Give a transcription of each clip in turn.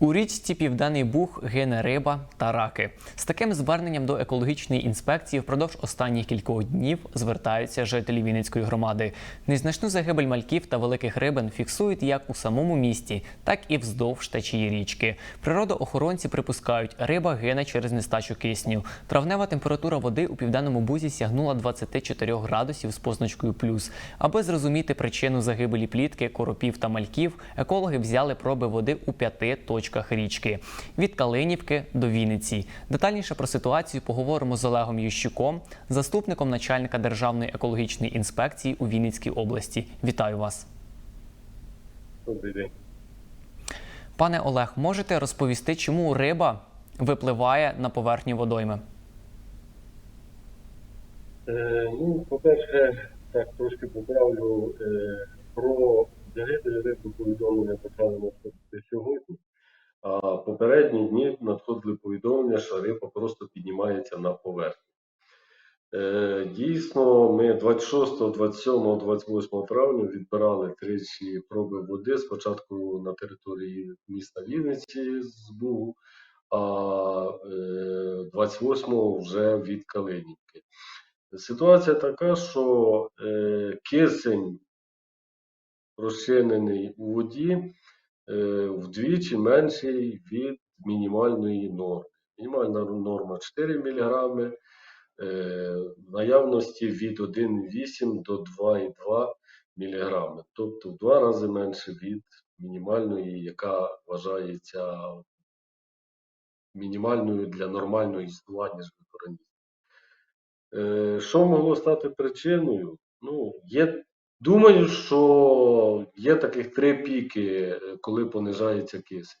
У річці Південний Буг гине риба та раки. З таким зверненням до екологічної інспекції впродовж останніх кількох днів звертаються жителі Вінницької громади. Незначну загибель мальків та великих рибин фіксують як у самому місті, так і вздовж течії річки. Природоохоронці припускають, риба гине через нестачу кисню. Травнева температура води у південному бузі сягнула 24 градусів з позначкою плюс. Аби зрозуміти причину загибелі плітки, коропів та мальків, екологи взяли проби води у п'яти точках річки від Калинівки до Вінниці. Детальніше про ситуацію поговоримо з Олегом Ющуком, заступником начальника Державної екологічної інспекції у Вінницькій області. Вітаю вас. Добрий день. Пане Олег, можете розповісти, чому риба випливає на поверхню водойми? Е, ну, по-перше, так трошки поправлю е, про загибель риби повідомлення почали надходити сьогодні. Попередні дні надходили повідомлення, що риба просто піднімається на поверхню. Е, дійсно, ми 26, 27, 28 травня відбирали тричі проби води спочатку на території міста Вінниці з Бугу, а е, 28 вже від Калинівки. Ситуація така, що е, кисень розчинений у воді е, вдвічі менший від мінімальної норми. Мінімальна норма 4 мг, е, наявності від 1,8 до 2,2 мг. Тобто в два рази менше від мінімальної, яка вважається мінімальною для нормального існування живих. Е, Що могло стати причиною? Ну, є, думаю, що є таких три піки, коли понижається кисень.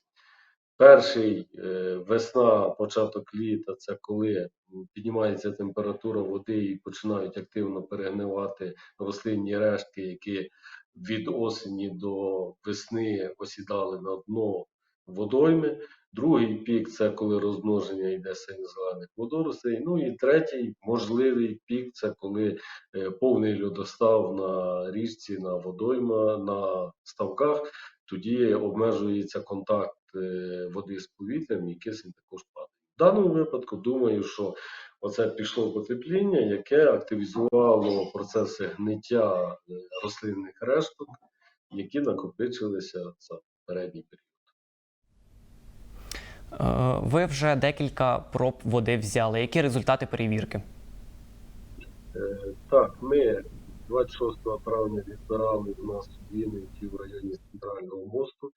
Перший е, весна, початок літа це коли піднімається температура води і починають активно перегнивати рослинні рештки, які від осені до весни осідали на дно водойми. Другий пік це коли розмноження йде синьо-зелених водорослей. Ну і третій можливий пік це коли е, повний льодостав на річці, на водойма, на ставках. Тоді обмежується контакт е, води з повітрям і кисень також падає. В даному випадку думаю, що оце пішло потепління, яке активізувало процеси гниття е, рослинних решток, які накопичилися за передній період. Е, Ви вже декілька проб води взяли. Які результати перевірки? Е, Так, ми 26 травня відбирали у нас в Вінниці в районі центрального мосту.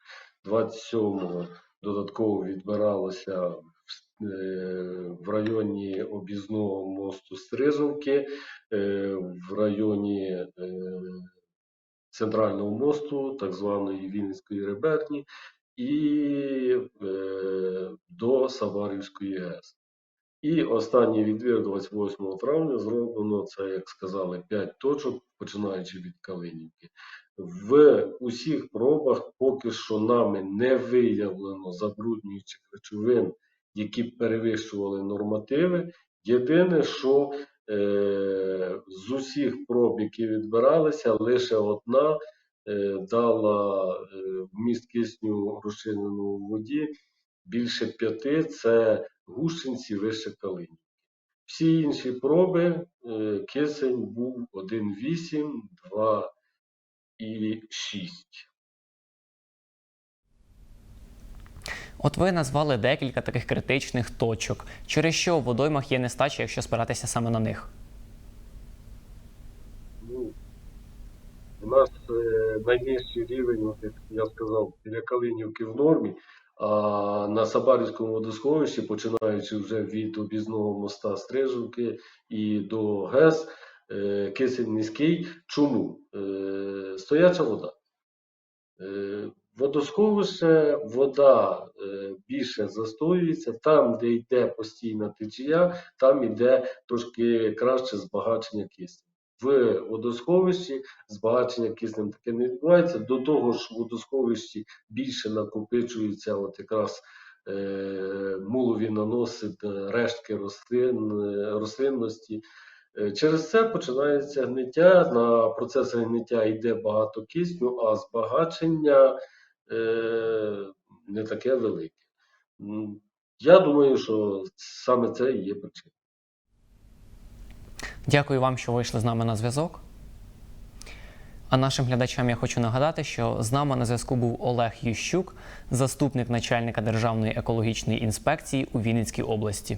27-го додатково відбиралося в, е, в районі об'їзного мосту Стрижовки, в районі центрального мосту, так званої Вінницької реберні, і е, до Саварівської ГЕС. І останній відбір 28 травня зроблено це, як сказали, 5 точок, починаючи від Калинівки. В усіх пробах поки що нами не виявлено забруднюючих речовин, які перевищували нормативи. Єдине, що е, з усіх проб, які відбиралися, лише одна дала е, вміст кисню розчинену у воді більше п'яти це гущенці вище калинівки. Всі інші проби е, кисень був 1,8, 2 і 6. От ви назвали декілька таких критичних точок. Через що у водоймах є нестача, якщо спиратися саме на них? Ну, у нас е, найнижчий рівень, от як я сказав, біля Калинівки в нормі, а на Сабарівському водосховищі, починаючи вже від об'їзного моста Стрижівки і до ГЕС, е, кисень низький. Чому? Е, стояча вода. Е, Водосховище, вода більше застоюється, там, де йде постійна течія, там йде трошки краще збагачення кисню. В водосховищі збагачення киснем таке не відбувається. До того ж, в водосховищі більше накопичується от якраз е, мулові наноси, е, рештки рослин, рослинності. Е, Через це починається гниття. На процеси гниття йде багато кисню, а збагачення е, не таке велике. Я думаю, що саме це і є причина. Дякую вам, що вийшли з нами на зв'язок. А нашим глядачам я хочу нагадати, що з нами на зв'язку був Олег Ющук, заступник начальника Державної екологічної інспекції у Вінницькій області.